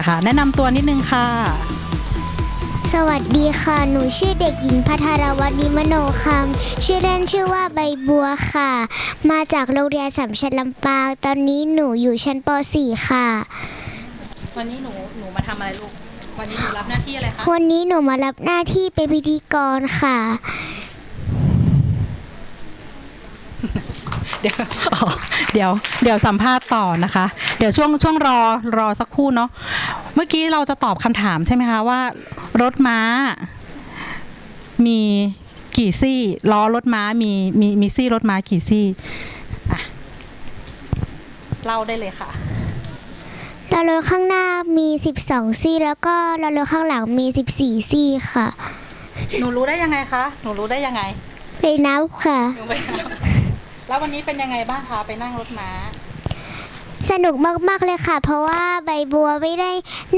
นะคะ แนะนำตัวนิดนึงค่ะ สวัสดีค่ะ หนูชื่อเด็กหญิงพัทรวัฒนิมโนคำชื่อเล่นชื่อว่าใบบัวค่ะ มาจากโรงเรียนสามชันลำปาง ตอนนี้หนูอยู่ชั้นป .4 ค่ะ วันนี้หนูหนูมาทำอะไรลูก วันนี้หนูรับหน้าที่อะไรคะ วันนี้หนูมารับหน้าที่เป็นพิธีกรค่ะ เดี๋ยวอ๋อเดี๋ยวเดี๋ยวสัมภาษณ์ต่อนะคะ เดี๋ยวช่วงช่วงรอรอสักครู่เนาะเมื่อกี้เราจะตอบคำถามใช่ไหมคะว่ารถม้า มีกี่ซี่ล้อรถม้ามีมีมีซี่รถม้ากี่ซี่อะเล่าได้เลยค่ะล้อรถข้างหน้ามี 12 ซี่ แล้วก็ล้อรถข้างหลังมี 14 ซี่ค่ะ หนูรู้ได้ยังไงคะ หนูรู้ได้ยังไง ไปนับค่ะ หนูไป แล้ววันนี้เป็นยังไงบ้างคะไปนั่งรถม้า สนุกมากๆเลยค่ะ เพราะว่าใบบัวไม่ได้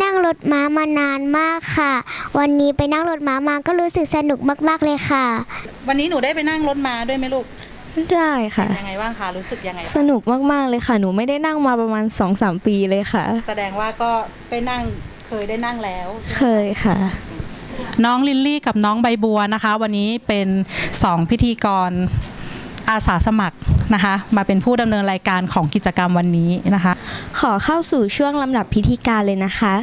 นั่งรถม้ามานานมากค่ะ วันนี้ไปนั่งรถม้ามาก็รู้สึกสนุกมากๆเลยค่ะ วันนี้หนูได้ไปนั่งรถม้าด้วยไหมลูกได้ค่ะ ยังไงบ้างคะรู้สึกยังไงสนุกมากๆเลยค่ะ หนูไม่ได้นั่งมาประมาณ 2-3 ปีเลยค่ะ แสดงว่าก็ไปนั่งเคยได้นั่งแล้วใช่ไหมเคยค่ะ น้องลิลลี่กับน้องใบบัวนะคะ วันนี้เป็นสองพิธีกร อาสาสมัครนะคะ มาเป็นผู้ดำเนินรายการของกิจกรรมวันนี้นะคะ ขอเข้าสู่ช่วงลำดับพิธีการเลยนะคะ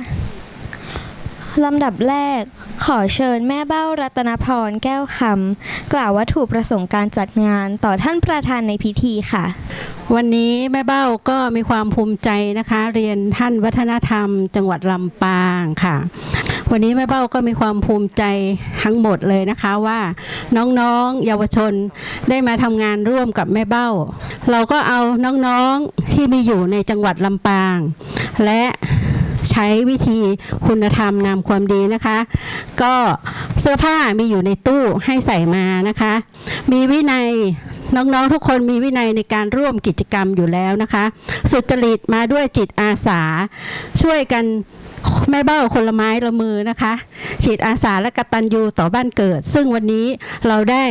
ลำดับแรก ขอเชิญแม่เบ้ารัตนพรแก้วคำกล่าววัตถุประสงค์การจัดงานต่อท่านประธานในพิธีค่ะ วันนี้แม่เบ้าก็มีความภูมิใจนะคะ เรียนท่านวัฒนธรรม จังหวัดลำปางค่ะ วันนี้แม่เบ้าก็มีความภูมิใจทั้งหมดเลยนะคะว่าน้องๆ เยาวชนได้มาทำงานร่วมกับแม่เบ้า เราก็เอาน้องๆที่มีอยู่ในจังหวัดลำปาง และใช้วิธีคุณธรรมนำความดีนะคะ ก็เสื้อผ้ามีอยู่ในตู้ให้ใส่มานะคะ มีวินัยน้องๆทุกคนมีวินัยในการร่วมกิจกรรมอยู่แล้วนะคะ สุจริตมาด้วยจิตอาสา ช่วยกัน แม่เบ้าคนละไม้ละมือนะคะจิตอาสาและกตัญญูต่อบ้านเกิด ซึ่งวันนี้เราได้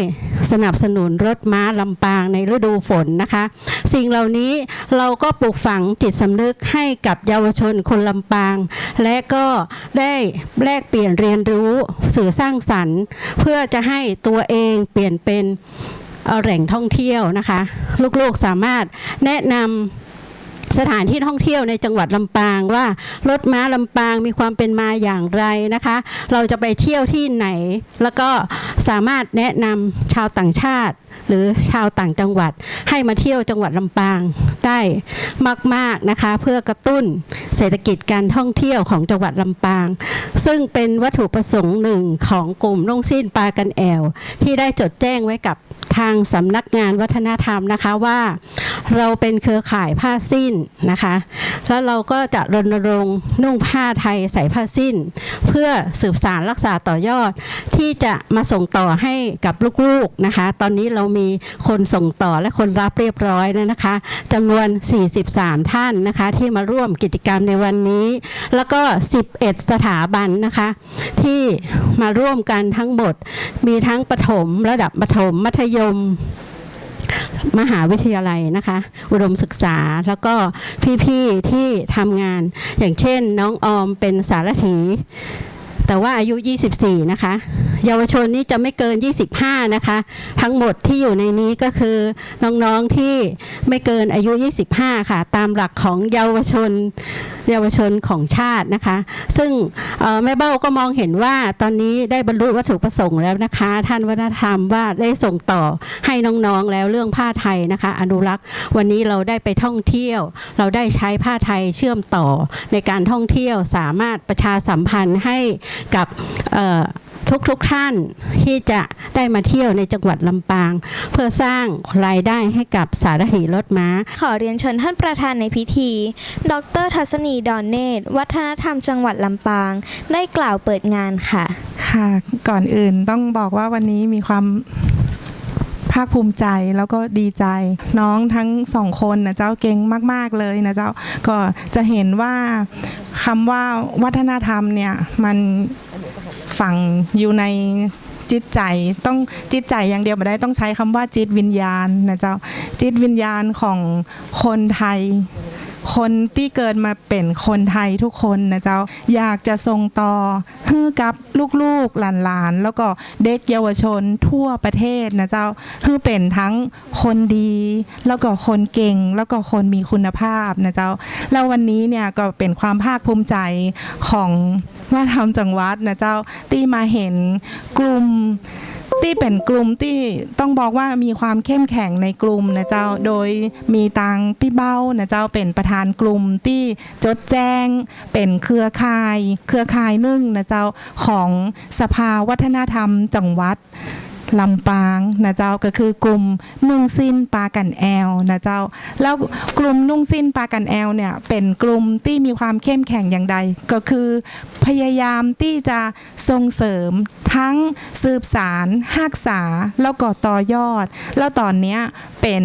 สนับสนุนรถม้าลำปางในฤดูฝนนะคะ สิ่งเหล่านี้เราก็ปลูกฝังจิตสำนึกให้กับเยาวชนคนลำปาง และก็ได้แลกเปลี่ยนเรียนรู้สื่อสร้างสรรค์ เพื่อจะให้ตัวเองเปลี่ยนเป็นแหล่งท่องเที่ยวนะคะ ลูกๆสามารถแนะนำ สถานที่ท่องเที่ยวในจังหวัดลำปางว่ารถม้าลำปางมีความเป็นมาอย่างไรนะคะ เราจะไปเที่ยวที่ไหน แล้วก็สามารถแนะนำชาวต่างชาติ หรือชาวต่างจังหวัด ให้มาเที่ยวจังหวัดลำปางได้มากๆนะคะ เพื่อกระตุ้นเศรษฐกิจการท่องเที่ยวของจังหวัดลำปาง ซึ่งเป็นวัตถุประสงค์หนึ่งของกลุ่มนุ่งสิ้นปลากันแอว ที่ได้จดแจ้งไว้กับ ทางสำนักงานวัฒนธรรมนะคะว่าเราเป็นเครือข่ายผ้าสิ้นนะคะ แล้วเราก็จะรณรงค์นุ่งผ้าไทยใส่ผ้าสิ้น เพื่อสืบสารรักษาต่อยอด ที่จะมาส่งต่อให้กับลูกๆนะคะ ตอนนี้เรามีคนส่งต่อและคนรับเรียบร้อยแล้วนะคะจำนวน 43 ท่านนะคะ ที่มาร่วมกิจกรรมในวันนี้ แล้วก็ 11 สถาบันนะคะ ที่มาร่วมกันทั้งหมดมีทั้งประถมระดับประถมมัธยมมหาวิทยาลัยนะคะ อุดมศึกษาแล้วก็พี่ ๆ ที่ทำงาน อย่างเช่นน้องออมเป็นสารถี แต่ว่าอายุ 24 นะคะ เยาวชนนี่จะไม่เกิน 25 นะคะ ทั้งหมดที่อยู่ในนี้ก็คือน้องๆที่ไม่เกินอายุ 25 ค่ะ ตามหลักของเยาวชนเยาวชนของชาตินะคะ ซึ่งแม่เบ้าก็มองเห็นว่าตอนนี้ได้บรรลุวัตถุประสงค์แล้วนะคะ ท่านวัฒนธรรมว่าได้ส่งต่อให้น้องๆแล้วเรื่องผ้าไทยนะคะ อนุรักษ์วันนี้เราได้ไปท่องเที่ยว เราได้ใช้ผ้าไทยเชื่อมต่อในการท่องเที่ยวสามารถประชาสัมพันธ์ให้กับเอ่อทุกๆทท่านที่จะได้มาเที่ยวในจังหวัดลำปาง เพื่อสร้างรายได้ให้กับสารถีรถม้า ขอเรียนเชิญท่านประธานในพิธี ดรทัศนีดอนเนตร วัฒนธรรมจังหวัดลำปาง ได้กล่าวเปิดงานค่ะ ค่ะ ก่อนอื่นต้องบอกว่าวันนี้มีความภาคภูมิใจแล้วก็ดีใจ น้องทั้งสองคนนะเจ้าเก่งมาก ๆเลยนะเจ้าก็จะเห็นว่า คำว่าวัฒนธรรมเนี่ยมันฝังอยู่ในจิตใจต้องจิตใจอย่างเดียวไม่ได้ต้องใช้คำว่าจิตวิญญาณนะเจ้าจิตวิญญาณของคนไทย คนที่เกิดมาเป็นคนไทยทุกคนนะเจ้า อยากจะส่งต่อให้กับลูกๆหลานๆ แล้วก็เด็กเยาวชนทั่วประเทศนะเจ้าให้เป็นทั้งคนดี แล้วก็คนเก่งแล้วก็คนมีคุณภาพนะเจ้า แล้ววันนี้เนี่ยก็เป็นความภาคภูมิใจของว่าทำจังหวัดนะเจ้าที่มาเห็นกลุ่ม ที่เป็นกลุ่มที่ต้องบอกว่ามีความเข้มแข็งในกลุ่มนะเจ้า โดยมีตังพี่เบ้านะเจ้าเป็นประธานกลุ่มที่จดแจ้งเป็นเครือข่าย เครือข่ายหนึ่งนะเจ้าของสภาวัฒนธรรมจังหวัด ลำปางนะเจ้าก็คือกลุ่มนุ่งสิ้นปากันแอลนะเจ้า แล้วกลุ่มนุ่งสิ้นปากันแอลเนี่ยเป็นกลุ่มที่มีความเข้มแข็งอย่างใด ก็คือพยายามที่จะส่งเสริมทั้งสืบสารหักษาแล้วก็ต่อยอด แล้วตอนนี้เป็น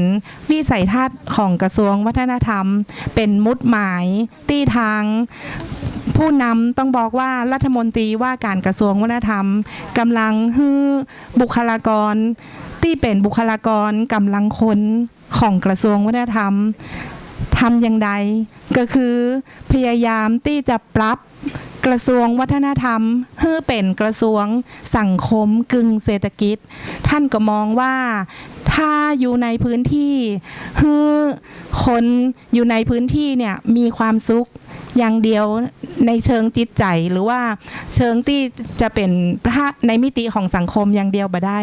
วิสัยทัศน์ของกระทรวงวัฒนธรรม เป็นมุดหมายที่ทาง ผู้นำต้องบอกว่ารัฐมนตรีว่าการกระทรวงวัฒนธรรมกำลังฮือบุคลากร ที่เป็นบุคลากรกำลังคนของกระทรวงวัฒนธรรมทำอย่างใดก็คือพยายามที่จะปรับ กระทรวงวัฒนธรรมให้เป็นกระทรวงสังคมกึ่งเศรษฐกิจ ท่านก็มองว่าถ้าอยู่ในพื้นที่ให้คนอยู่ในพื้นที่เนี่ยมีความสุขอย่างเดียวในเชิงจิตใจหรือว่าเชิงที่จะเป็นพระในมิติของสังคมอย่างเดียวบ่ได้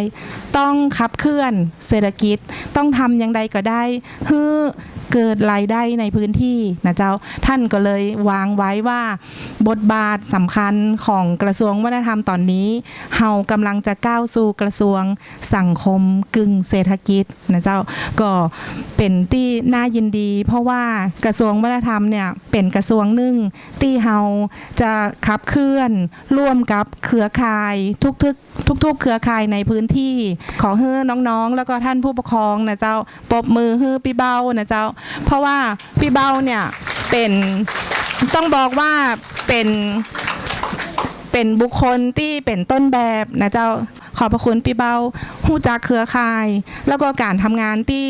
ต้องขับเคลื่อนเศรษฐกิจต้องทำอย่างใดก็ได้เพื่อ เกิดรายได้ในพื้นที่นะเจ้าท่านก็เลยวางไว้ว่า บทบาทสำคัญของกระทรวงวัฒนธรรมตอนนี้เฮากำลังจะก้าวสู่กระทรวงสังคมกึ่งเศรษฐกิจนะเจ้าก็เป็นที่น่ายินดี เพราะว่ากระทรวงวัฒนธรรมเนี่ยเป็นกระทรวงหนึ่งที่เฮาจะขับเคลื่อนร่วมกับเครือข่ายทุกๆ ทุก ๆ เครือข่ายในพื้นที่ ขอให้น้องๆ แล้วก็ท่านผู้ปกครองนะเจ้าปรบมือให้พี่เบ้านะเจ้า เพราะว่าพี่เบ้าเนี่ยเป็นต้องบอกว่าเป็นเป็นบุคคลที่เป็นต้นแบบนะเจ้าขอบพระคุณพี่เบาหู้จักเครือข่าย แล้วก็การทำงานที่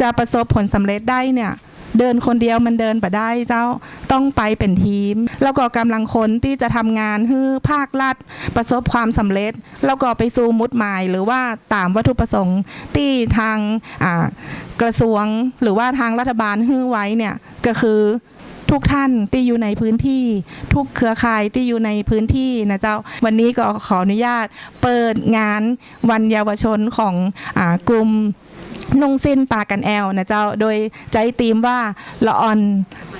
จะประสบผลสำเร็จได้เนี่ย เดินคนเดียวมันเดินไปได้เจ้าต้องไปเป็นทีม แล้วก็กำลังคนที่จะทำงานให้ภาครัฐประสบความสำเร็จ แล้วก็ไปสู่มุดหมาย หรือว่าตามวัตถุประสงค์ที่ทางกระทรวงหรือว่าทางรัฐบาลให้ไว้เนี่ยก็คือทุกท่านที่อยู่ในพื้นที่ ทุกเครือข่ายที่อยู่ในพื้นที่นะเจ้า วันนี้ก็ขออนุญาตเปิดงานวันเยาวชนของอกลุ่ม นุ่งสิ้นปากันแอลนะเจ้าโดยใจตีมว่าละอ่อน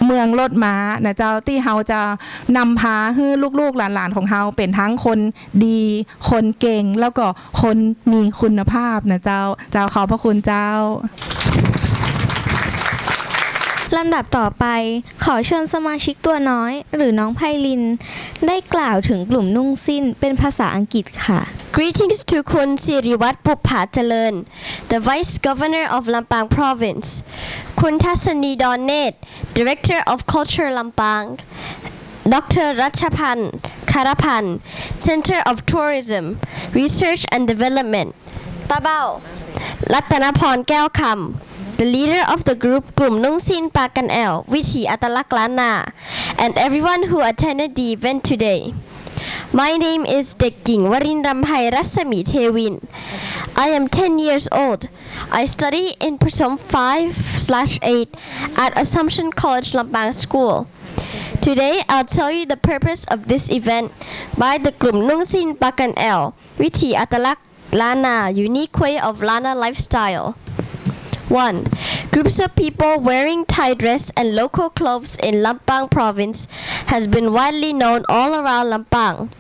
เมืองรถม้านะเจ้าที่เฮาจะนำพาให้ลูกๆหลานๆของเฮาเป็นทั้งคนดี คนเก่งแล้วก็คนมีคุณภาพนะเจ้าเจ้าขอบพระคุณเจ้า ลำดับต่อไปขอเชิญสมาชิกตัวน้อย หรือน้องไพลิน ได้กล่าวถึงกลุ่มนุ่งสิ้นเป็นภาษาอังกฤษค่ะ Greetings to Kun Siriwat Pupatalan, the Vice Governor of Lampang Province, Kun Tassani Donnet, Director of Culture Lampang, Dr. Ratchapan Karapan, Center of Tourism, Research and Development, Babao, Latanaporn Kelkam, the leader of the group Grum Nung Sin Pakan El, Wichi Atalak Lana, and everyone who attended the event today. My name is Dekking Warindamhai Rasami Tewin. I am 10 years old. I study in Prasom 5/8 at Assumption College Lampang School. Today, I'll tell you the purpose of this event by the Grum Nungsin Bakan El, Witi Atalak Lana, unique way of Lana lifestyle. 1. Groups of people wearing Thai dress and local clothes in Lampang province has been widely known all around Lampang.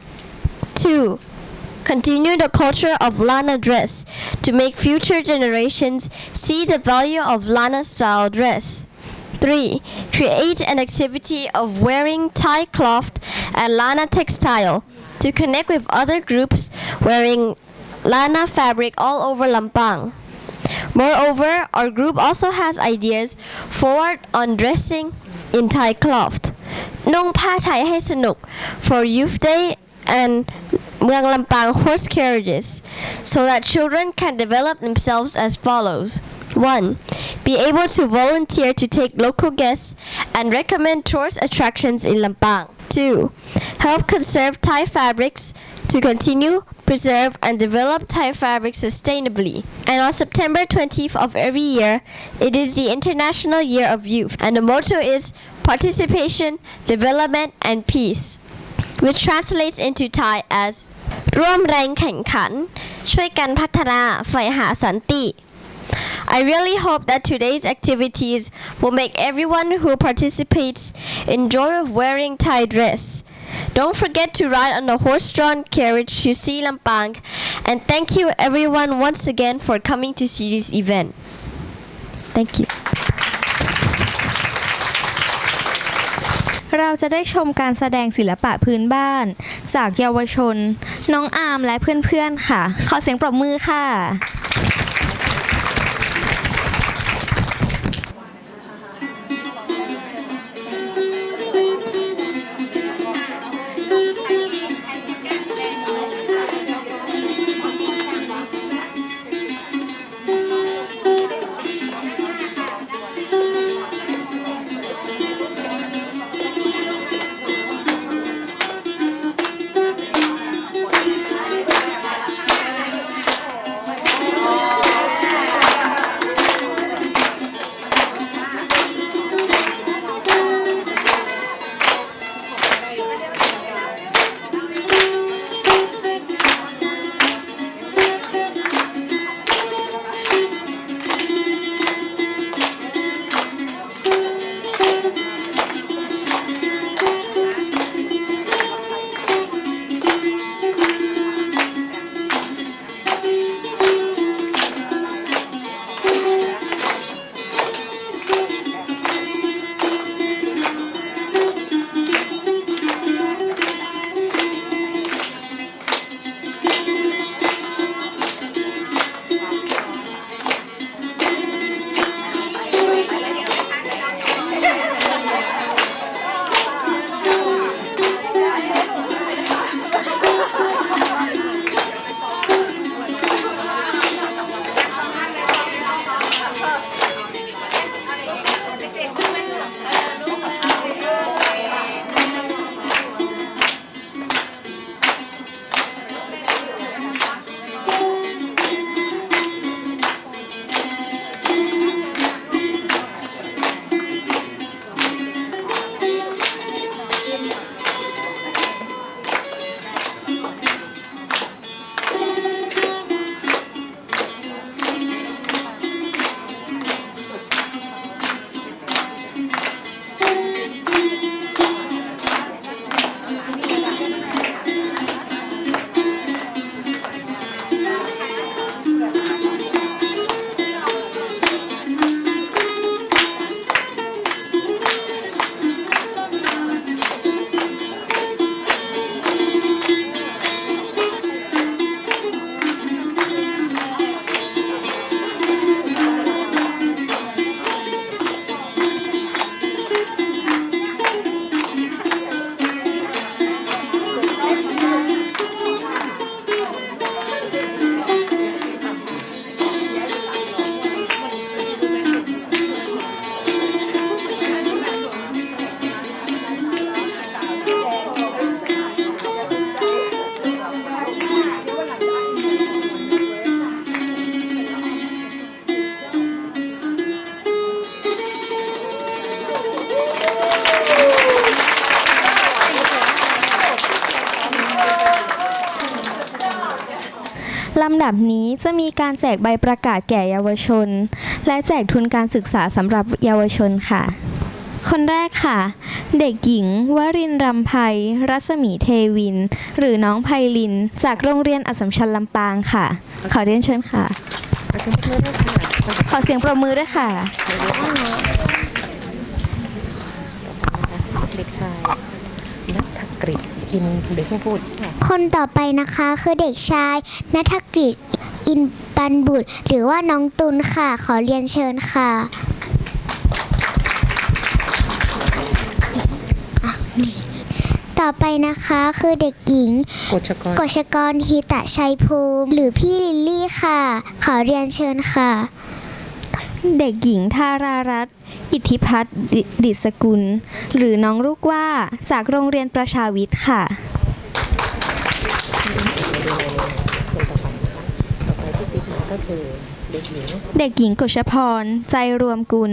2. Continue the culture of Lana dress to make future generations see the value of Lana style dress. 3. Create an activity of wearing Thai cloth and Lana textile to connect with other groups wearing Lana fabric all over Lampang. Moreover, our group also has ideas forward on dressing in Thai cloth. นุ่งผ้าไทยให้สนุก for Youth Day and เมืองลำปาง horse carriages so that children can develop themselves as follows 1. Be able to volunteer to take local guests and recommend tourist attractions in Lampang. 2. Help conserve Thai fabrics to continue, preserve, and develop Thai fabrics sustainably. And on September 20th of every year, it is the International Year of Youth, and the motto is participation, development, and peace, which translates into Thai as ร่วมแรงแข่งขัน ช่วยกันพัฒนาใฝ่หาสันติ I really hope that today's activities will make everyone who participates enjoy of wearing Thai dress. Don't forget to ride on a horse-drawn carriage to see Lampang, and thank you everyone once again for coming to see this event. Thank you. เราจะได้ชมการแสดงศิลปะพื้นบ้าน จากเยาวชน น้องอาร์มและเพื่อนๆค่ะ ขอเสียงปรบมือค่ะ ดับนี้จะมีการแจกใบประกาศแก่เยาวชน และแจกทุนการศึกษาสำหรับเยาวชนค่ะ คนแรกค่ะ เด็กหญิง วรินรำไพรัศมีเทวิน หรือน้องไพลิน จากโรงเรียนอัสมชัญลำปางค่ะ ขอเรียนเชิญค่ะ ขอเสียงปรบมือด้วยค่ะ เด็กชายนัทกฤษ อินเดี๋ยวเพิ่งพูดคนต่อไปนะคะคือเด็กชายนัทกฤษอินปันบุตร หรือว่าน้องตุลค่ะ ขอเรียนเชิญค่ะ ต่อไปนะคะคือเด็กหญิงกฎชกรกฎชกรฮิตะชัยภูมิ หรือพี่ลิลลี่ค่ะ ขอเรียนเชิญค่ะ เด็กหญิงทารารัตน์อิทธิพัฒน์ดิศกุล หรือน้องลูกว่าจากโรงเรียนประชาวิทย์ค่ะ เด็กหญิงเด็กหญิงกฤษพร ใจรวมกุล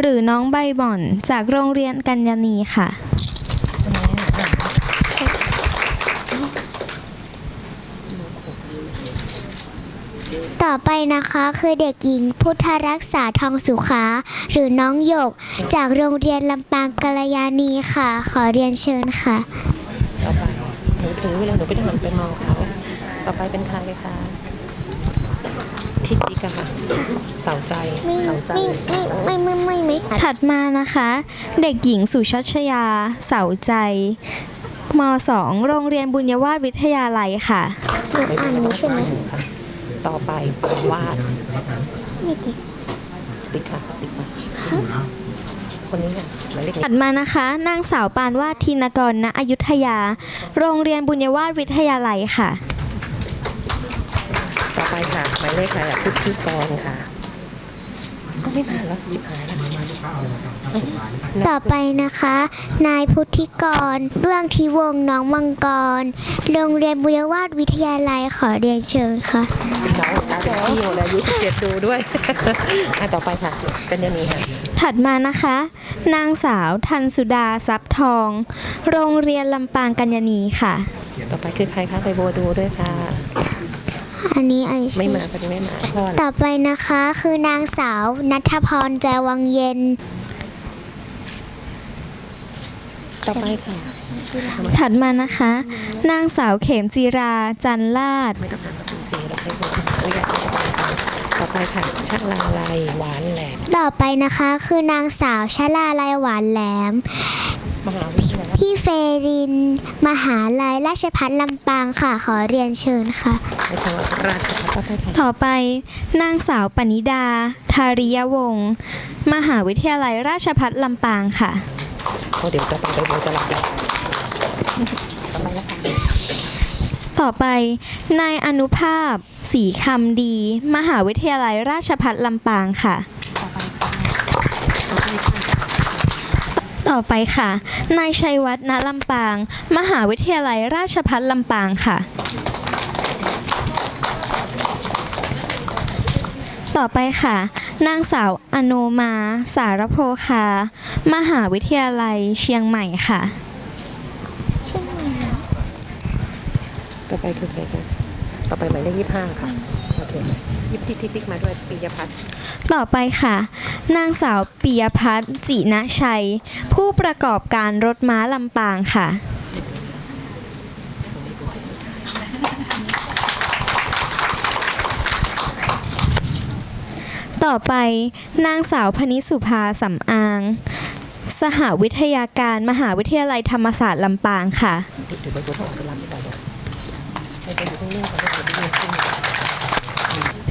หรือน้องใบบ่อน จากโรงเรียนกัญญานีค่ะ ไปนะคะคือเด็กหญิงพุทธรักษาทองสุขา หรือน้องหยก จากโรงเรียนลำปางกัลยาณีค่ะ ขอเรียนเชิญค่ะ ต่อไปหนูถือเวลาหนูไปหันไปมองเขาต่อไปเป็นใครคะที่ติ๊กอะค่ะเสาใจไม่เสาใจไม่ไม่ไม่ไม่ไม่ไม่ถัดมานะคะ เด็กหญิงสุชัชยา เสาใจม 2 โรงเรียนบุญยวาสวิทยาลัยค่ะหนูอ่านนี้ใช่ไหมค่ะ ต่อไปวาดไม่ติดติ๊กค่ะติ๊กมาคนนี้ค่ะหมายเลขถันี้ดมานะคะ นางสาวปานวาดทินกรณอยุธยา โรงเรียนบุญยวาสวิทยาลัยค่ะ ต่อไปค่ะหมายเลขอะไรอะพุทธิกรค่ะก็ไม่มาแล้วจิบหายแล้ว ต่อไปนะคะ นายพุทธิกรด้วงทิวงศ์น้องมังกร โรงเรียนบุญยวาสวิทยาลัยขอเรียนเชิญค่ะ น้องตาเป็นพี่หมดเลยอายุสิบเจ็ดดูด้วย อะต่อไปค่ะกันยานีค่ะ ถัดมานะคะ นางสาวทันสุดาทรัพย์ทอง โรงเรียนลำปางกัญญานีค่ะ ต่อไปคือใครคะไปโบดูด้วยค่ะ อันนี้อันนี้ไม่มาพอดีไม่มาพ่อต่อไปนะคะคือนางสาวนัทพรใจวังเย็น ต่อไปค่ะ ถัดมานะคะ นางสาวเขมจีรา จันลาด ไม่ต้องอ่านประตูสีเราให้หมดอนุญาตให้ต่อไปค่ะต่อไปค่ะชะลาลัยหวานแหลมต่อไปนะคะคือนางสาวชลาลัยหวานแหลม มหาวิทยาลัยพี่เฟริน มหาลัยราชภัฏลำปางค่ะ ขอเรียนเชิญค่ะ ในทางราชภัฏต่อไปค่ะต่อไป นางสาวปณิดา ทาริยวงศ์ มหาวิทยาลัยราชภัฏลำปางค่ะ เพราะเดี๋ยวต่อไปไปโบจะหลับแล้วต่อไปแล้วค่ะต่อไป นายอนุภาพ สีคำดี มหาวิทยาลัยราชภัฏลำปางค่ะ ต่อไปค่ะ นายชัยวัฒน์ณลำปาง มหาวิทยาลัยราชภัฏลำปางค่ะ ต่อไปค่ะ นางสาวอโนมา สารโพคา มหาวิทยาลัยเชียงใหม่ค่ะ ต่อไปคือใครคะต่อไปหมายเลขยี่สิบห้าค่ะ โอเคยิบที่ที่ติ๊กมาด้วยปียพัฒน์ต่อไปค่ะ นางสาวปิยพัฒน์จินะชัย ผู้ประกอบการรถม้าลำปางค่ะ ต่อไปนางสาวพนิสุภาสำอาง สหวิทยาการมหาวิทยาลัยธรรมศาสตร์ลำปางค่ะต่อไปโบอยู่ตรงนี้ก่อนแล้วเดี๋ยวไปยืนขึ้น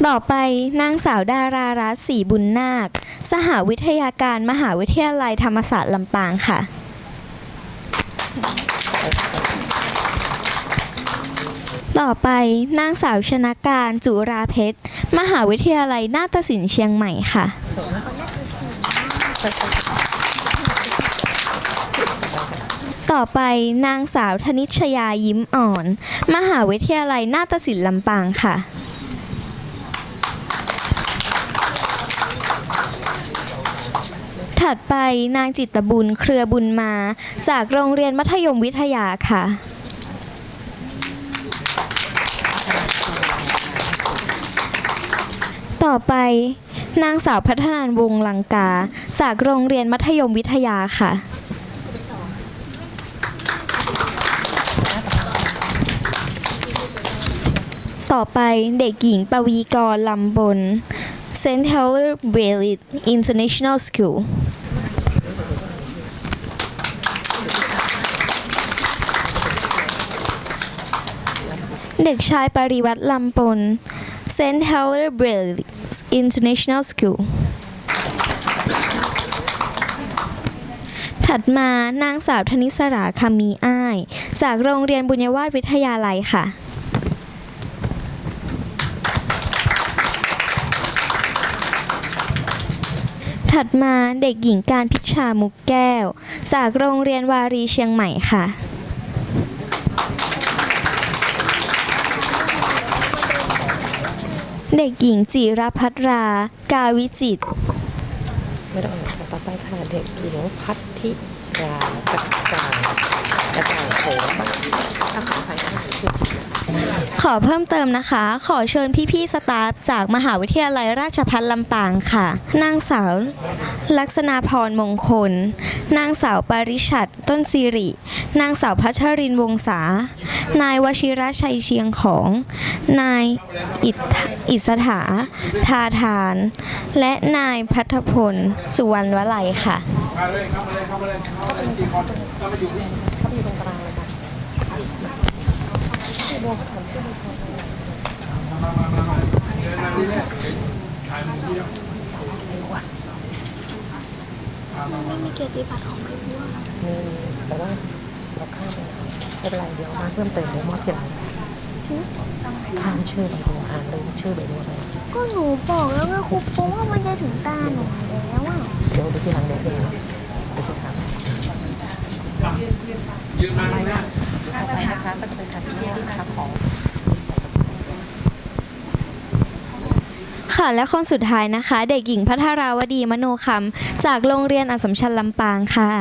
ต่อไปนางสาวดารารัตน์ศรีบุญนาค สหวิทยาการมหาวิทยาลัยธรรมศาสตร์ลำปางค่ะ ต่อไปนางสาวชนะการจุราเพชร มหาวิทยาลัยนาฏศิลป์เชียงใหม่ค่ะ ต่อไปนางสาวธนิชยายิ้มอ่อน มหาวิทยาลัยนาฏศิลป์ลำปางค่ะ ถัดไปนางจิตบุญเครือบุญมา จากโรงเรียนมัธยมวิทยาค่ะ ต่อไป นางสาวพัฒนานวงลังกา จากโรงเรียนมัธยมวิทยาค่ะ ต่อไปเด็กหญิงปวีกรลำบน St. Helier Bailey International School เด็กชายปริวัติลำปน St. Helier Bailey International School ถัดมานางสาวธนิสราคำมีอ้าย จากโรงเรียนบุญยวาสวิทยาลัยค่ะ ถัดมาเด็กหญิงการพิชามุกแก้ว จากโรงเรียนวารีเชียงใหม่ค่ะ เด็กหญิงจิรพัทรา กาวิจิตไม่ต้องอ่านต่อไปค่ะเด็กหญิงพัทธิรากระจ่างกระจ่างโถบ้างถ้าขออภัยถ้าอ่านชื่อผิดนะ ขอเพิ่มเติมนะคะ ขอเชิญพี่ๆสตาฟจากมหาวิทยาลัยราชภัฏลำปางค่ะ นางสาว ลักษณาพรมงคล นางสาวปาริชัดต้นสิริ นางสาวพัชรินวงศา นายวชิระชัยเชียงของ นายอิทอิสถา ทาทาน และนายพัทพล สุวรรณวลัยค่ะ มีแต่ว่าเราข้ามไปไม่เป็นไรเดี๋ยวมาเพิ่มเติมในมอบทีหลังข้ามชื่อไปดูอ่านเลยชื่อไปดูเลยก็หนูบอกแล้วไงครูปูว่ามันจะถึงตาหนูแล้วอะเดี๋ยวดูทีหลังเดี๋ยวเองเดี๋ยวจะถามอะไรนะต่อไปนะคะก็จะเป็นการที่นะคะของ ค่ะ และคนสุดท้ายนะคะ เด็กหญิงพัทราวดีมโนคำจากโรงเรียนอัสสมชัญลำปางค่ะ